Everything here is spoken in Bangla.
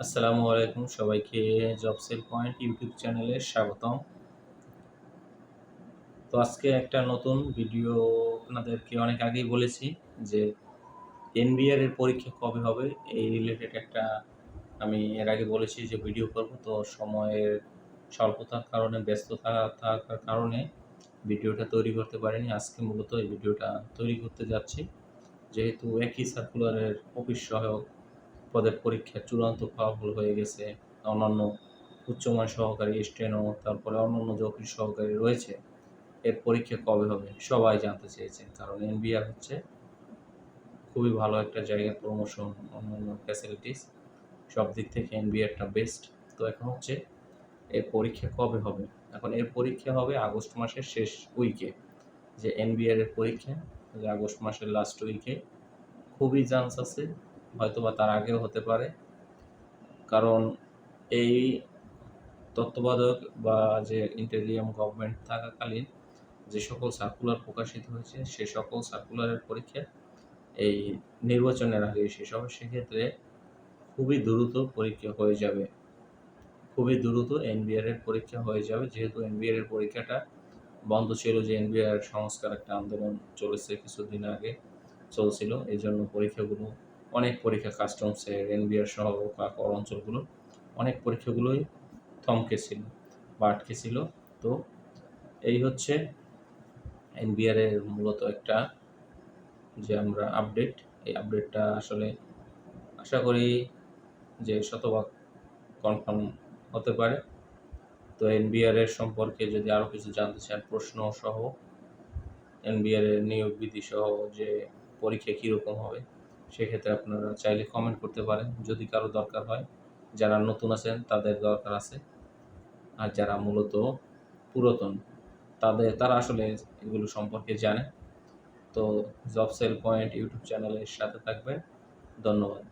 আসসালামু আলাইকুম সবাইকে জব সেল পয়েন্ট ইউটিউব চ্যানেলে স্বাগতম। তো আজকে একটা নতুন ভিডিও আপনাদেরকে অনেক আগেই বলেছি যে এনবিআর এর পরীক্ষা কবে হবে এই রিলেটেড একটা আমি এর আগে বলেছি যে ভিডিও করব। তো সময়ের স্বল্পতার কারণে ব্যস্ততা থাকার কারণে ভিডিওটা তৈরি করতে পারিনি। আজকে মূলত এই ভিডিওটা তৈরি করতে যাচ্ছি। যেহেতু একই সার্কুলারের অফিস সহায়ক পদের পরীক্ষা চূড়ান্ত ফলাফল হয়ে গেছে। অন্যান্য উচ্চমান সহকারী স্টেনো তারপরে অন্যান্য যে অফিস সহকারী রয়েছে। এর পরীক্ষা কবে হবে? সবাই জানতে চেয়েছেন, কারণ এনবিআর হচ্ছে খুবই ভালো একটা জায়গা প্রমোশন অন্যান্য ফ্যাসিলিটিস সব দিক থেকে এনবিআরটা বেস্ট তো এখন হচ্ছে এর পরীক্ষা কবে হবে? এখন এর পরীক্ষা হবে আগস্ট মাসের শেষ উইকে যে এনবিআর এর পরীক্ষা, যে আগস্ট মাসের লাস্ট উইকে খুবই চান্স আছে হয়তো বা তার আগেও হতে পারে। কারণ এই তত্ত্বাবধায়ক বা যে ইন্টেরিয়াম গভর্নমেন্ট থাকাকালীন যে সকল সার্কুলার প্রকাশিত হয়েছে, সে সকল সার্কুলারের পরীক্ষা এই নির্বাচনের আগে শেষ হবে। সেক্ষেত্রে খুবই দ্রুত পরীক্ষা হয়ে যাবে। খুবই দ্রুত এনবিআর এর পরীক্ষা হয়ে যাবে। যেহেতু এনবিআর এর পরীক্ষাটা বন্ধ ছিল যে এনবিআর সংস্কার একটা আন্দোলন চলেছে কিছুদিন আগে, চলছিল। এই জন্য পরীক্ষাগুলো অনেক পরীক্ষা কাস্টমসের এনবিআর সহ কাকর অঞ্চলগুলো, অনেক পরীক্ষাগুলোই থমকে ছিল বা আটকে ছিল। তো এই হচ্ছে এনবিআর এর মূলত একটা যে আমরা আপডেট এই আপডেটটা আসলে আশা করি যে শতভাগ কনফার্ম হতে পারে। তো এনবিআর এর সম্পর্কে যদি আরও কিছু জানতে চান, প্রশ্ন সহ এনবিআর এর নিয়োগ বিধি সহ যে পরীক্ষা কীরকম হবে সেক্ষেত্রে আপনারা চাইলে কমেন্ট করতে পারেন, যদি কারও দরকার হয়। যারা নতুন আছেন, তাদের দরকার আছে। আর যারা মূলত পুরাতন, তাদের, তারা আসলে এগুলো সম্পর্কে জানে। তো জব সেল পয়েন্ট ইউটিউব চ্যানেলের সাথে থাকবে ধন্যবাদ।